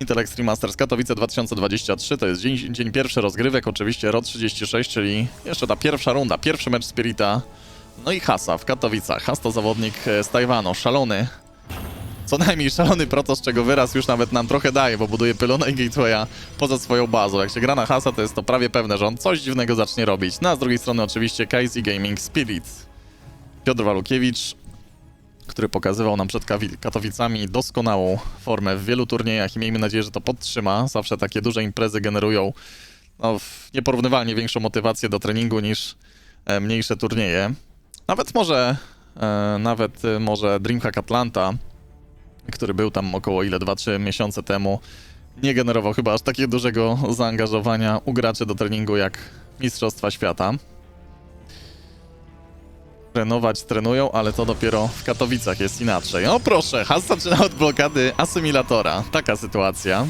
Intel Extreme Masters Katowice 2023 to jest dzień, dzień pierwszy rozgrywek, oczywiście RO 36, czyli jeszcze ta pierwsza runda, pierwszy mecz Spirita. No i Hasa w Katowicach. Has to zawodnik e, z Tajwanu, szalony. Co najmniej szalony protos, czego wyraz już nawet nam trochę daje, bo buduje pylona i gatewaya poza swoją bazą. Jak się gra na Hasa, to jest to prawie pewne, że on coś dziwnego zacznie robić. No a z drugiej strony oczywiście KZ Gaming Spirit. Piotr Walukiewicz, który pokazywał nam przed Katowicami doskonałą formę w wielu turniejach i miejmy nadzieję, że to podtrzyma. Zawsze takie duże imprezy generują no, nieporównywalnie większą motywację do treningu niż e, mniejsze turnieje. Nawet może, e, nawet e, może Dreamhack Atlanta, który był tam około ile 2-3 miesiące temu, nie generował chyba aż takiego dużego zaangażowania u graczy do treningu jak Mistrzostwa Świata. Trenować trenują, ale to dopiero w Katowicach jest inaczej. O proszę, Has zaczyna od blokady asymilatora. Taka sytuacja.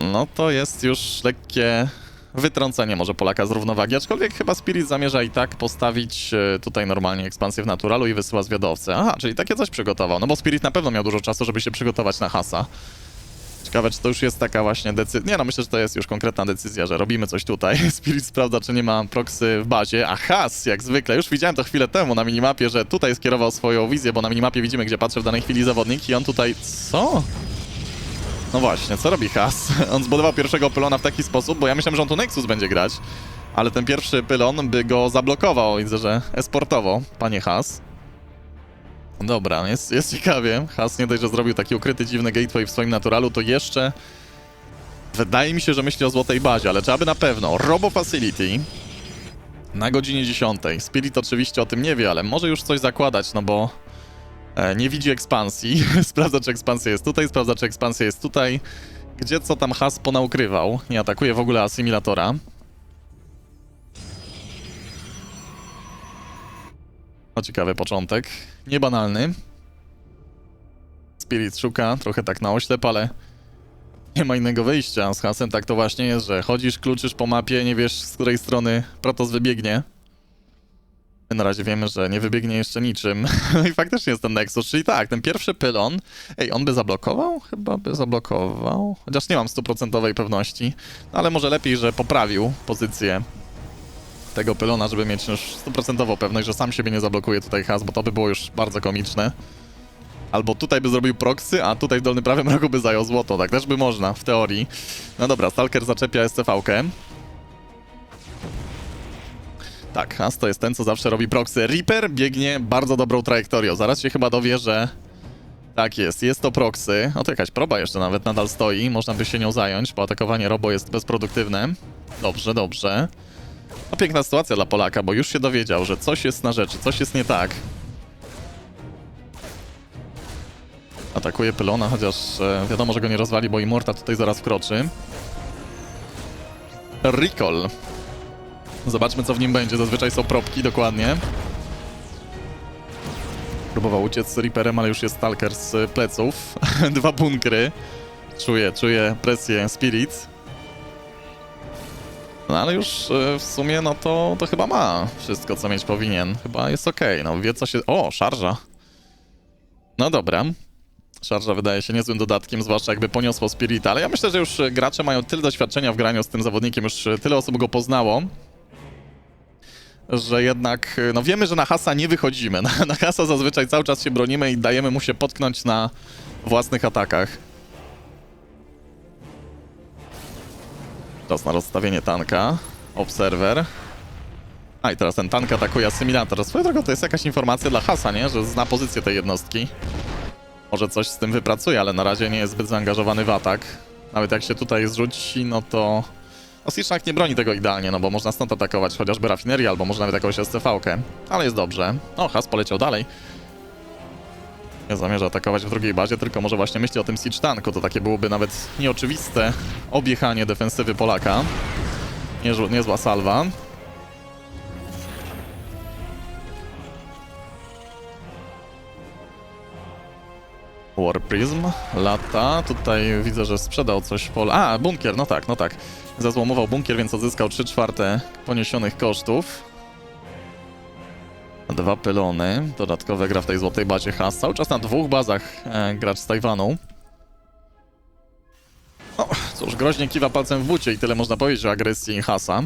No to jest już lekkie wytrącenie może Polaka z równowagi, aczkolwiek chyba Spirit zamierza i tak postawić e, tutaj normalnie ekspansję w naturalu i wysyła zwiadowcę. Aha, czyli takie coś przygotował. No bo Spirit na pewno miał dużo czasu, żeby się przygotować na Hasa. Ciekawe, czy to już jest taka właśnie decyzja. Nie no, myślę, że to jest już konkretna decyzja, że robimy coś tutaj. Spirit sprawdza, czy nie ma proxy w bazie. A Has, jak zwykle, już widziałem to chwilę temu na minimapie, że tutaj skierował swoją wizję, bo na minimapie widzimy, gdzie patrzy w danej chwili zawodnik i on tutaj... Co? No właśnie, co robi Has? On zbudował pierwszego pylona w taki sposób, bo ja myślałem, że on tu Nexus będzie grać, ale ten pierwszy pylon by go zablokował. Widzę, że esportowo, panie Has. Dobra, jest, jest ciekawie. Has nie dość, że zrobił taki ukryty, dziwny gateway w swoim naturalu, to jeszcze... Wydaje mi się, że myśli o złotej bazie, ale trzeba by na pewno. Robo Facility na godzinie 10. Spirit oczywiście o tym nie wie, ale może już coś zakładać, no bo e, nie widzi ekspansji. sprawdza, czy ekspansja jest tutaj, sprawdza, czy ekspansja jest tutaj. Gdzie co tam Has ponaukrywał. Nie atakuje w ogóle asymilatora. O, ciekawy początek. Niebanalny. Spirit szuka, trochę tak na oślep, ale nie ma innego wyjścia. Z hasem tak to właśnie jest, że chodzisz, kluczysz po mapie, nie wiesz z której strony Protoss wybiegnie. My na razie wiemy, że nie wybiegnie jeszcze niczym. No i faktycznie jest ten Nexus, czyli tak, ten pierwszy pylon. Ej, on by zablokował? Chyba by zablokował. Chociaż nie mam stuprocentowej pewności. No ale może lepiej, że poprawił pozycję tego pylona, żeby mieć już stuprocentową pewność, że sam siebie nie zablokuje tutaj has, bo to by było już bardzo komiczne. Albo tutaj by zrobił proxy, a tutaj w dolnym prawym rogu by zajął złoto. Tak też by można, w teorii. No dobra, Stalker zaczepia SCV-kę. Tak, Has to jest ten, co zawsze robi proxy. Reaper biegnie bardzo dobrą trajektorią. Zaraz się chyba dowie, że... Tak jest, jest to proxy. O, to jakaś proba jeszcze nawet nadal stoi. Można by się nią zająć, bo atakowanie robo jest bezproduktywne. Dobrze, dobrze. No piękna sytuacja dla Polaka, bo już się dowiedział, że coś jest na rzeczy, coś jest nie tak. Atakuje pylona, chociaż e, wiadomo, że go nie rozwali, bo Immorta tutaj zaraz wkroczy. Recall. Zobaczmy, co w nim będzie. Zazwyczaj są propki, dokładnie. Próbował uciec z Reaperem, ale już jest Stalker z pleców. Dwa bunkry. Czuję, czuję presję Spirit. No ale już e, w sumie, no to, to chyba ma wszystko, co mieć powinien. Chyba jest okej, no wie co się... O, szarża. No dobra. Szarża wydaje się niezłym dodatkiem, zwłaszcza jakby poniosło Spirita, ale ja myślę, że już gracze mają tyle doświadczenia w graniu z tym zawodnikiem, już tyle osób go poznało, że jednak, no wiemy, że na Hasa nie wychodzimy. Na, na Hasa zazwyczaj cały czas się bronimy i dajemy mu się potknąć na własnych atakach. Czas na rozstawienie tanka. Obserwer. A i teraz ten tank atakuje asymilator. Swoją drogą to jest jakaś informacja dla Hasa, nie? Że zna pozycję tej jednostki. Może coś z tym wypracuje, ale na razie nie jest zbyt zaangażowany w atak. Nawet jak się tutaj zrzuci, no to... No Stitchnak nie broni tego idealnie, no bo można stąd atakować chociażby rafinerię, albo może nawet jakąś SCV-kę. Ale jest dobrze. O, Has poleciał dalej. Nie zamierza atakować w drugiej bazie, tylko może właśnie myśli o tym siege tanku. To takie byłoby nawet nieoczywiste objechanie defensywy Polaka. Niezła, niezła salwa. War Prism, lata. Tutaj widzę, że sprzedał coś pol. A, bunkier, no tak, no tak. Zazłomował bunkier, więc odzyskał 3 czwarte poniesionych kosztów. Dwa pylony. Dodatkowe gra w tej złotej bazie Has. Cały czas na dwóch bazach e, gracz z Tajwanu. No, cóż, groźnie kiwa palcem w bucie i tyle można powiedzieć o agresji Hasa.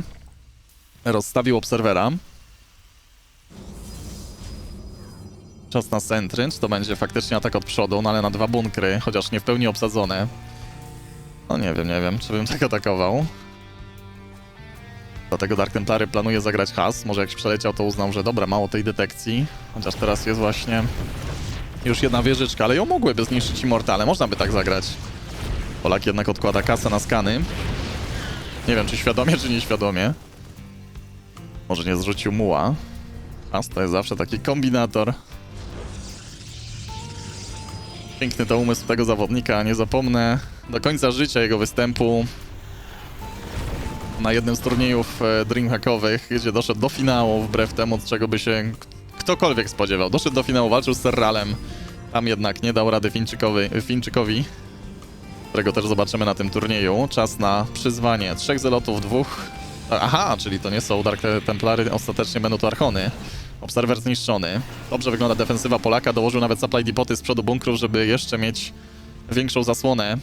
Rozstawił obserwera. Czas na centry, czy to będzie faktycznie atak od przodu, no ale na dwa bunkry, chociaż nie w pełni obsadzone. No nie wiem, nie wiem, czy bym tak atakował. Dlatego Dark Templary planuje zagrać has. Może jak przeleciał, to uznał, że dobra, mało tej detekcji. Chociaż teraz jest właśnie już jedna wieżyczka, ale ją mogłyby zniszczyć Immortale. Można by tak zagrać. Polak jednak odkłada kasę na skany. Nie wiem, czy świadomie, czy nieświadomie. Może nie zrzucił muła. Has to jest zawsze taki kombinator. Piękny to umysł tego zawodnika, nie zapomnę do końca życia jego występu na jednym z turniejów e, dreamhackowych, gdzie doszedł do finału, wbrew temu, czego by się ktokolwiek spodziewał. Doszedł do finału, walczył z Serralem. Tam jednak nie dał rady Fińczykowi, Fińczykowi, którego też zobaczymy na tym turnieju. Czas na przyzwanie trzech zelotów, dwóch... Aha, czyli to nie są Dark Templary, ostatecznie będą to Archony. Obserwer zniszczony. Dobrze wygląda defensywa Polaka, dołożył nawet supply depoty z przodu bunkrów, żeby jeszcze mieć większą zasłonę.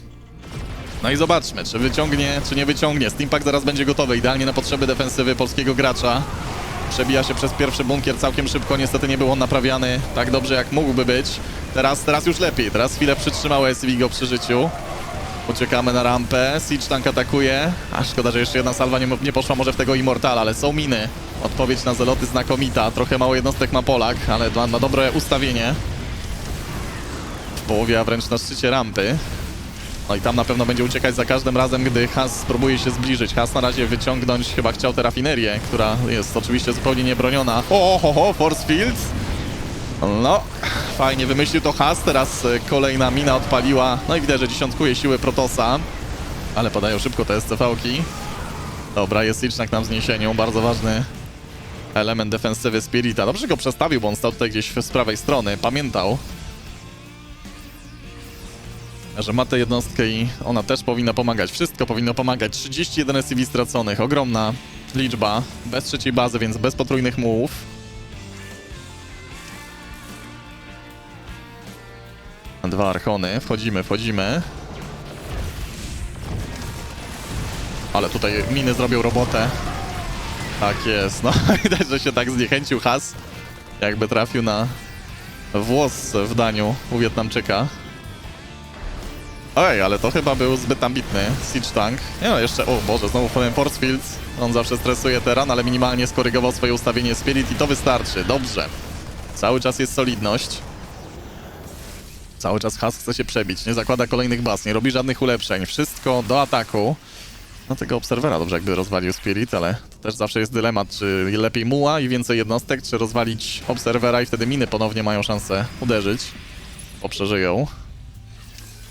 No i zobaczmy, czy wyciągnie, czy nie wyciągnie. Steampack zaraz będzie gotowy, idealnie na potrzeby defensywy polskiego gracza. Przebija się przez pierwszy bunkier całkiem szybko, niestety nie był on naprawiany tak dobrze jak mógłby być. Teraz, teraz już lepiej, teraz chwilę przytrzymało SV go przy życiu. Uciekamy na rampę, Siege Tank atakuje. A szkoda, że jeszcze jedna salwa nie, nie poszła może w tego Immortala, ale są miny. Odpowiedź na zeloty znakomita, trochę mało jednostek ma Polak, ale ma, ma dobre ustawienie. W połowie, a wręcz na szczycie rampy. No i tam na pewno będzie uciekać za każdym razem, gdy Has spróbuje się zbliżyć. Has na razie wyciągnąć chyba chciał tę rafinerię, która jest oczywiście zupełnie niebroniona. O, ho, ho, Force Fields. No, fajnie wymyślił to Has, teraz e, kolejna mina odpaliła. No i widać, że dziesiątkuje siły Protosa. Ale podają szybko te SCV-ki. Dobra, jest licznak na wzniesieniu, bardzo ważny element defensywy Spirita. Dobrze go przestawił, bo on stał tutaj gdzieś z prawej strony, pamiętał że ma tę jednostkę i ona też powinna pomagać. Wszystko powinno pomagać. 31 SCV straconych, ogromna liczba. Bez trzeciej bazy, więc bez potrójnych mułów. Dwa archony, wchodzimy, wchodzimy. Ale tutaj miny zrobią robotę. Tak jest, no widać, że się tak zniechęcił Has. Jakby trafił na włos w daniu u Wietnamczyka. Ej, ale to chyba był zbyt ambitny Siege Tank. Nie no, jeszcze, o Boże, znowu powiem Force Fields. On zawsze stresuje teran, ale minimalnie skorygował swoje ustawienie Spirit i to wystarczy. Dobrze. Cały czas jest solidność. Cały czas Has chce się przebić, nie zakłada kolejnych baz, nie robi żadnych ulepszeń. Wszystko do ataku. No tego obserwera dobrze jakby rozwalił Spirit, ale też zawsze jest dylemat, czy lepiej muła i więcej jednostek, czy rozwalić obserwera i wtedy miny ponownie mają szansę uderzyć. Bo przeżyją.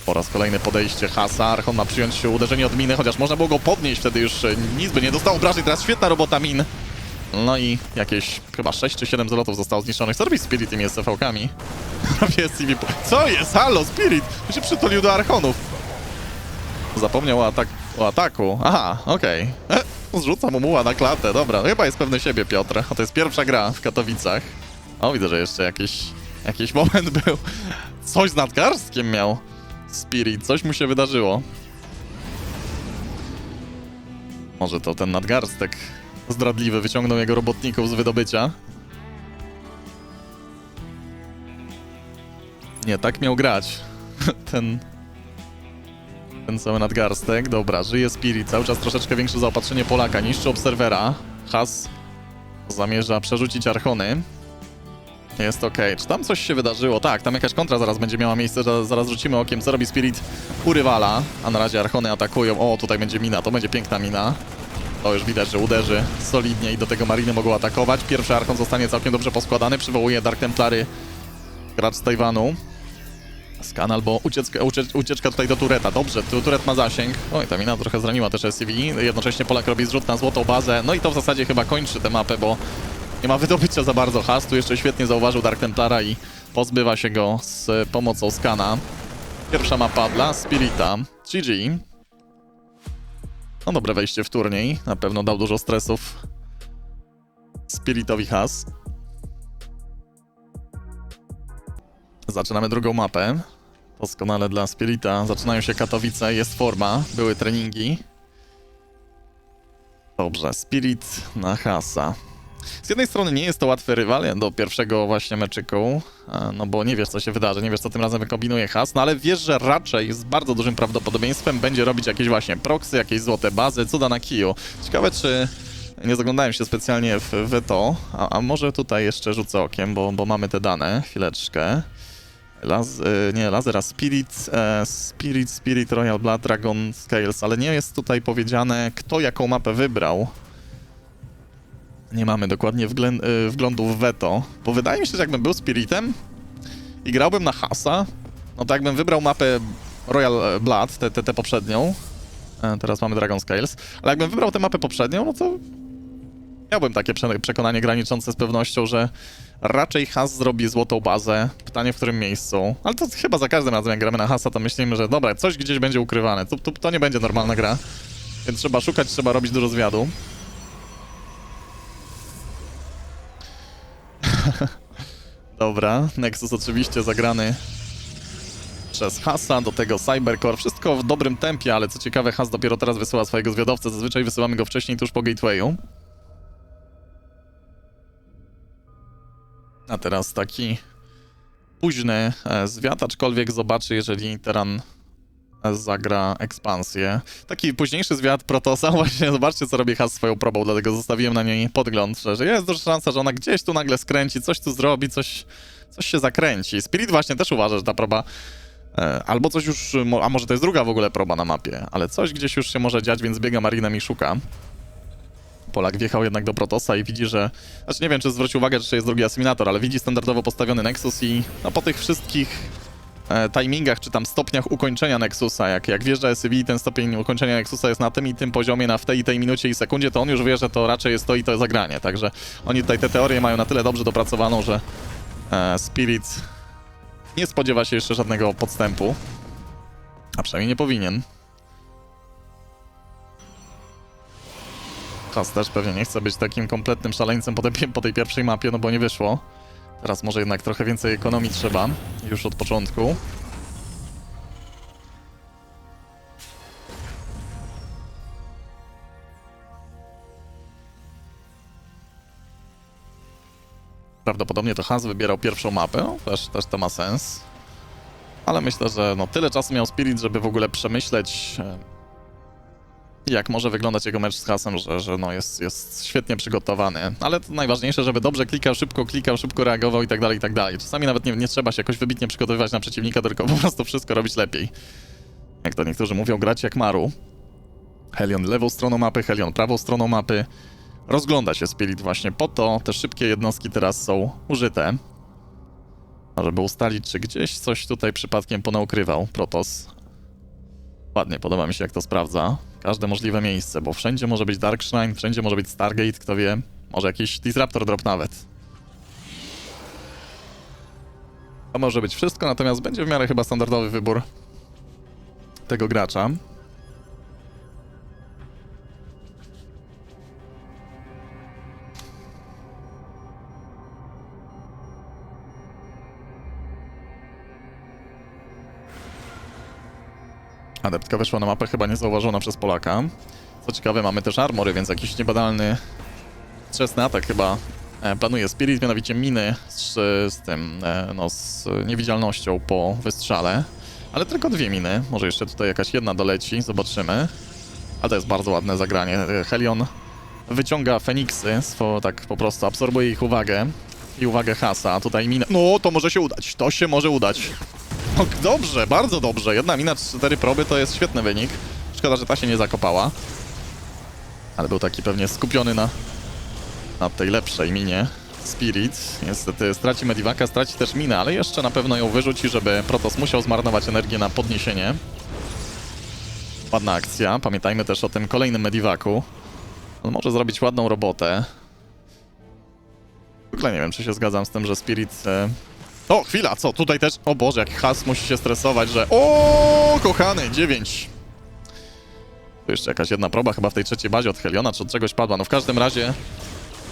Po raz kolejny podejście Hasa. Archon ma przyjąć uderzenie od miny, chociaż można było go podnieść, wtedy już e, nic by nie dostał obrażeń. Teraz świetna robota min. No i jakieś chyba 6 czy 7 zlotów zostało zniszczonych. Co robi Spirit tymi SCV-kami? Co jest? Halo, Spirit! On się przytulił do Archonów. Zapomniał o, atak o ataku. Aha, okej. Okay. Zrzuca mu muła na klatę. Dobra, no chyba jest pewny siebie Piotr. A to jest pierwsza gra w Katowicach. O, widzę, że jeszcze jakiś, jakiś moment był. Coś z nadgarstkiem miał. Spirit, coś mu się wydarzyło. Może to ten nadgarstek zdradliwy wyciągnął jego robotników z wydobycia. Nie, tak miał grać. ten... Ten cały nadgarstek. Dobra, żyje Spirit. Cały czas troszeczkę większe zaopatrzenie Polaka. Niszczy Obserwera. Has zamierza przerzucić Archony. Jest okej. Czy tam coś się wydarzyło? Tak, tam jakaś kontra zaraz będzie miała miejsce, zaraz rzucimy okiem, co robi Spirit u rywala. A na razie Archony atakują. O, tutaj będzie mina, to będzie piękna mina. To już widać, że uderzy solidnie i do tego Mariny mogą atakować. Pierwszy Archon zostanie całkiem dobrze poskładany. Przywołuje Dark Templary gracz z Tajwanu. Skan albo ucieczka, ucie, ucieczka tutaj do Tureta. Dobrze, tu Turet ma zasięg. Oj, ta mina trochę zraniła też SCV. Jednocześnie Polak robi zrzut na złotą bazę. No i to w zasadzie chyba kończy tę mapę, bo nie ma wydobycia za bardzo has. Tu jeszcze świetnie zauważył Dark Templara i pozbywa się go z pomocą skana. Pierwsza mapa dla Spirita. GG. No dobre wejście w turniej. Na pewno dał dużo stresów Spiritowi has. Zaczynamy drugą mapę. Doskonale dla Spirita. Zaczynają się Katowice, jest forma, były treningi. Dobrze, Spirit na Hasa. Z jednej strony nie jest to łatwy rywal do pierwszego właśnie meczyku, e, no bo nie wiesz co się wydarzy, nie wiesz co tym razem wykombinuje Has, no ale wiesz, że raczej z bardzo dużym prawdopodobieństwem będzie robić jakieś właśnie proksy, jakieś złote bazy, cuda na kiju. Ciekawe czy nie zaglądałem się specjalnie w, w to, a, a może tutaj jeszcze rzucę okiem, bo, bo mamy te dane, chwileczkę. Laz, y, nie, Lazera Spirit, e, Spirit, Spirit, Royal Blood, Dragon Scales, ale nie jest tutaj powiedziane, kto jaką mapę wybrał. Nie mamy dokładnie y, wglądu w veto, bo wydaje mi się, że jakbym był Spiritem i grałbym na Hasa, no to jakbym wybrał mapę Royal Blood, tę te, te poprzednią, e, teraz mamy Dragon Scales, ale jakbym wybrał tę mapę poprzednią, no to miałbym takie prze- przekonanie graniczące z pewnością, że raczej Has zrobi złotą bazę. Pytanie w którym miejscu. Ale to chyba za każdym razem jak gramy na Hasa, to myślimy, że dobra, coś gdzieś będzie ukrywane. To, to, to nie będzie normalna gra. Więc trzeba szukać, trzeba robić dużo zwiadu. Dobra, Nexus oczywiście zagrany przez Hasa, do tego Cybercore. Wszystko w dobrym tempie, ale co ciekawe, Has dopiero teraz wysyła swojego zwiadowcę. Zazwyczaj wysyłamy go wcześniej, tuż po gatewayu. A teraz taki późny e, zwiat, aczkolwiek zobaczy, jeżeli Teran zagra ekspansję. Taki późniejszy zwiat Protosa, właśnie zobaczcie, co robi Has swoją probą, dlatego zostawiłem na niej podgląd, że- że jest duża szansa, że ona gdzieś tu nagle skręci, coś tu zrobi, coś, coś się zakręci. Spirit właśnie też uważa, że ta proba e, albo coś już, a może to jest druga w ogóle proba na mapie, ale coś gdzieś już się może dziać, więc biega Marinem i szuka. Polak wjechał jednak do Protosa i widzi, że... Znaczy nie wiem, czy zwrócił uwagę, czy jest drugi asyminator, ale widzi standardowo postawiony Nexus i no, po tych wszystkich e, timingach, czy tam stopniach ukończenia Nexusa, jak, jak wjeżdża SUV ten stopień ukończenia Nexusa jest na tym i tym poziomie, na w tej i tej minucie i sekundzie, to on już wie, że to raczej jest to i to zagranie. Także oni tutaj tę teorię mają na tyle dobrze dopracowaną, że e, Spirit nie spodziewa się jeszcze żadnego podstępu. A przynajmniej nie powinien. Has też pewnie nie chce być takim kompletnym szaleńcem po tej, po tej pierwszej mapie, no bo nie wyszło. Teraz może jednak trochę więcej ekonomii trzeba, już od początku. Prawdopodobnie to Hans wybierał pierwszą mapę, też, też to ma sens. Ale myślę, że no tyle czasu miał Spirit, żeby w ogóle przemyśleć e, jak może wyglądać jego mecz z Hasem, że, że no jest, jest świetnie przygotowany. Ale to najważniejsze, żeby dobrze klikał, szybko klikał, szybko reagował i tak dalej, i tak dalej. Czasami nawet nie, nie trzeba się jakoś wybitnie przygotowywać na przeciwnika, tylko po prostu wszystko robić lepiej. Jak to niektórzy mówią, grać jak Maru. Helion lewą stroną mapy, Helion prawą stroną mapy. Rozgląda się Spirit właśnie po to, te szybkie jednostki teraz są użyte. Żeby ustalić, czy gdzieś coś tutaj przypadkiem ponaukrywał Protos. Ładnie, podoba mi się jak to sprawdza. Każde możliwe miejsce, bo wszędzie może być Dark Shrine, wszędzie może być Stargate, kto wie. Może jakiś Disruptor drop nawet. To może być wszystko, natomiast będzie w miarę chyba standardowy wybór tego gracza. Adeptka weszła na mapę chyba niezauważona przez Polaka. Co ciekawe, mamy też armory, więc jakiś niebadalny wczesny atak chyba e, planuje Spirit, mianowicie miny z, z tym, e, no z niewidzialnością po wystrzale. Ale tylko dwie miny, może jeszcze tutaj jakaś jedna doleci, zobaczymy. Ale to jest bardzo ładne zagranie. E, Helion wyciąga Feniksy, tak po prostu absorbuje ich uwagę. I uwagę Hasa, tutaj mina... No, to może się udać, to się może udać. O, dobrze, bardzo dobrze. Jedna mina, cztery proby to jest świetny wynik. Szkoda, że ta się nie zakopała. Ale był taki pewnie skupiony na, na tej lepszej minie. Spirit niestety straci Medivaka, straci też minę, ale jeszcze na pewno ją wyrzuci, żeby Protoss musiał zmarnować energię na podniesienie. Ładna akcja. Pamiętajmy też o tym kolejnym Medivaku. On może zrobić ładną robotę. W ogóle nie wiem, czy się zgadzam z tym, że Spirit... E... O, chwila, co? Tutaj też... O Boże, jak Has musi się stresować, że... O, kochany, 9. Tu jeszcze jakaś jedna proba chyba w tej trzeciej bazie od Heliona, czy od czegoś padła. No w każdym razie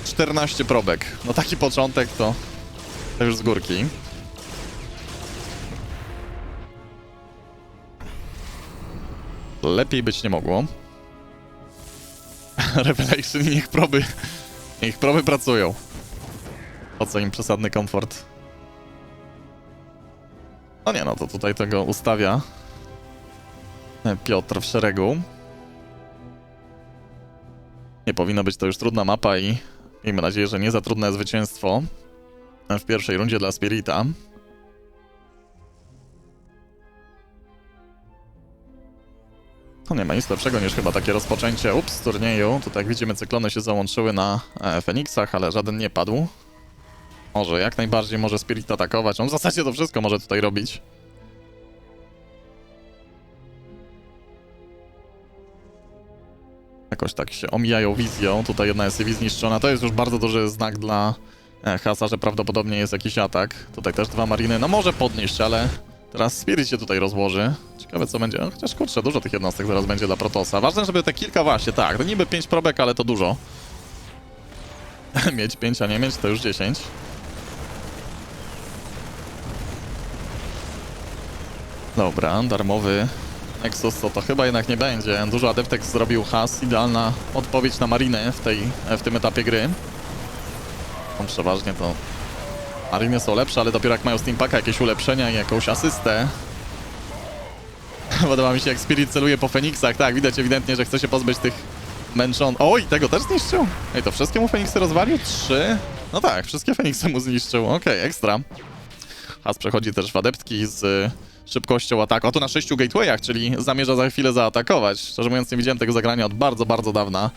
14 probek. No taki początek to, to już z górki. Lepiej być nie mogło. Revelation, niech proby, niech proby pracują. Po co im przesadny komfort? No nie, no to tutaj tego ustawia Piotr w szeregu. Nie powinno być to już trudna mapa i miejmy nadzieję, że nie za trudne zwycięstwo w pierwszej rundzie dla Spirita. To nie ma nic lepszego niż chyba takie rozpoczęcie ups, turnieju. Tutaj jak widzimy cyklony się załączyły na e, Feniksach, ale żaden nie padł. Może, jak najbardziej może Spirit atakować. On w zasadzie to wszystko może tutaj robić. Jakoś tak się omijają wizją. Tutaj jedna jest CV zniszczona. To jest już bardzo duży znak dla e, Hasa, że prawdopodobnie jest jakiś atak. Tutaj też dwa mariny. No może podnieść, ale teraz Spirit się tutaj rozłoży. Ciekawe co będzie. No, chociaż kurczę, dużo tych jednostek zaraz będzie dla Protosa. Ważne, żeby te kilka właśnie, tak. To niby 5 probek, ale to dużo. mieć 5, a nie mieć to już 10. Dobra, darmowy Nexus to, to chyba jednak nie będzie. Dużo adeptek zrobił has. Idealna odpowiedź na Marinę w, tej, w tym etapie gry. No, przeważnie to Mariny są lepsze, ale dopiero jak mają Steampaka jakieś ulepszenia i jakąś asystę. Podoba mi się jak Spirit celuje po Feniksach. Tak, widać ewidentnie, że chce się pozbyć tych męczon... Oj, tego też zniszczył? Ej, to wszystkie mu Feniksy rozwalił? Trzy? No tak, wszystkie Feniksy mu zniszczył. Okej, ekstra. Has przechodzi też w adeptki z y, szybkością ataku. A to na sześciu gatewayach, czyli zamierza za chwilę zaatakować. Szczerze mówiąc, nie widziałem tego zagrania od bardzo, bardzo dawna.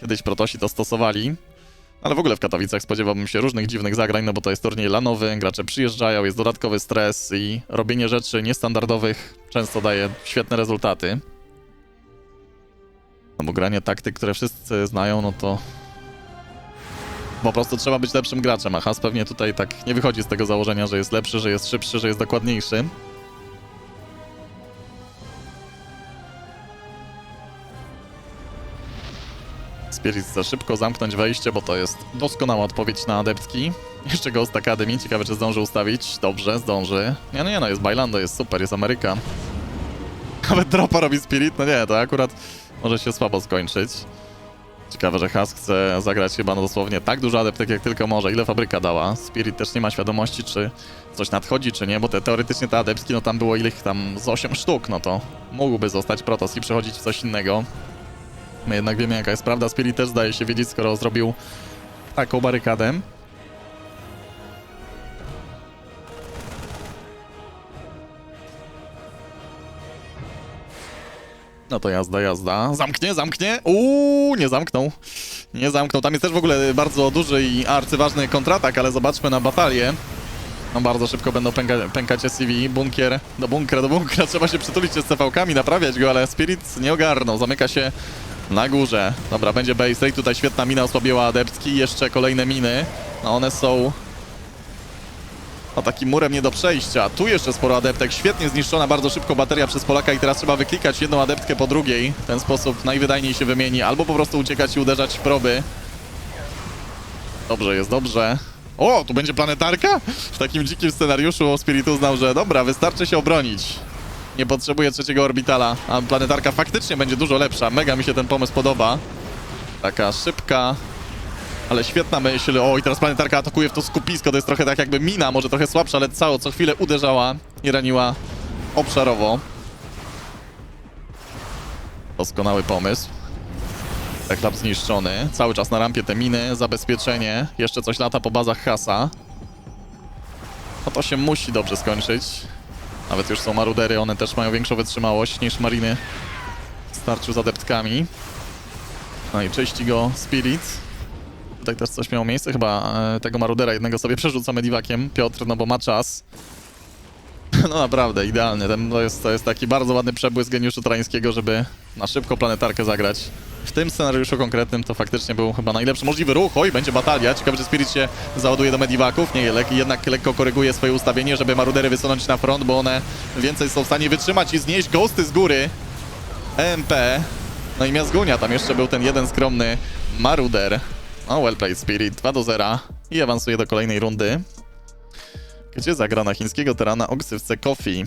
Kiedyś protosi to stosowali. Ale w ogóle w Katowicach spodziewałbym się różnych dziwnych zagrań, no bo to jest turniej lanowy, gracze przyjeżdżają, jest dodatkowy stres i robienie rzeczy niestandardowych często daje świetne rezultaty. No bo granie taktyk, które wszyscy znają, no to po prostu trzeba być lepszym graczem, a Has pewnie tutaj tak nie wychodzi z tego założenia, że jest lepszy, że jest szybszy, że jest dokładniejszy. Spirit za szybko zamknąć wejście, bo to jest doskonała odpowiedź na adeptki. Jeszcze Ghost Academy, ciekawe czy zdąży ustawić. Dobrze, zdąży. Nie no nie no, jest Bailando, jest super, jest Ameryka. Nawet dropa robi Spirit, no nie, to akurat może się słabo skończyć. Ciekawe, że Has chce zagrać chyba no dosłownie tak dużo adeptek jak tylko może. Ile fabryka dała? Spirit też nie ma świadomości, czy coś nadchodzi, czy nie, bo te, teoretycznie te adeptki, no tam było ileś tam z 8 sztuk, no to mógłby zostać Protos i przechodzić w coś innego. My jednak wiemy jaka jest prawda. Spirit też zdaje się wiedzieć, skoro zrobił taką barykadę. No to jazda, jazda. Zamknie, zamknie. Uuu, nie zamknął. Nie zamknął. Tam jest też w ogóle bardzo duży i arcyważny kontratak, ale zobaczmy na batalię. No bardzo szybko będą pęka, pękać SCV. Bunkier do bunkra, do bunkra. Trzeba się przytulić z CV-kami, naprawiać go, ale Spirit nie ogarnął. Zamyka się na górze. Dobra, będzie base. Tutaj świetna mina osłabiła adeptki. Jeszcze kolejne miny. No one są... No takim murem nie do przejścia. Tu jeszcze sporo adeptek. Świetnie zniszczona bardzo szybko bateria przez Polaka i teraz trzeba wyklikać jedną adeptkę po drugiej. W ten sposób najwydajniej się wymieni. Albo po prostu uciekać i uderzać w proby. Dobrze, jest dobrze. O, tu będzie planetarka? W takim dzikim scenariuszu Spirit uznał, że dobra, wystarczy się obronić. Nie potrzebuje trzeciego orbitala, a planetarka faktycznie będzie dużo lepsza. Mega mi się ten pomysł podoba. Taka szybka, ale świetna myśl. O, i teraz planetarka atakuje w to skupisko. To jest trochę tak jakby mina, może trochę słabsza, ale cało co chwilę uderzała i raniła obszarowo. Doskonały pomysł. Eklap zniszczony. Cały czas na rampie te miny, zabezpieczenie. Jeszcze coś lata po bazach Hasa. No to się musi dobrze skończyć. Nawet już są marudery, one też mają większą wytrzymałość niż mariny w starciu z adeptkami. No i czyści go Spirit. Tutaj też coś miało miejsce, chyba e, tego marudera jednego sobie przerzuca mediwakiem Piotr, no bo ma czas. No naprawdę, idealny. Ten, to, jest, to jest taki bardzo ładny przebłysk geniuszu trańskiego, żeby na szybko planetarkę zagrać. W tym scenariuszu konkretnym to faktycznie był chyba najlepszy możliwy ruch. Oj, będzie batalia. Ciekawe, czy Spirit się załaduje do mediwaków. Nie, jednak lekko koryguje swoje ustawienie, żeby marudery wysunąć na front, bo one więcej są w stanie wytrzymać i znieść ghosty z góry. EMP. No i Miazgunia, tam jeszcze był ten jeden skromny maruder. O, well played Spirit, 2 do 0 i awansuje do kolejnej rundy. Gdzie zagra na chińskiego terana o ksywce Coffee?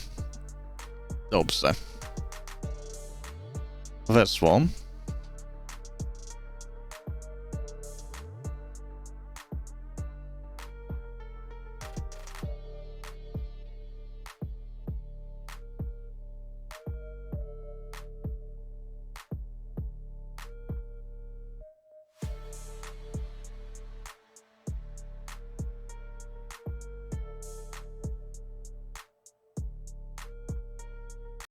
Dobrze. weszło.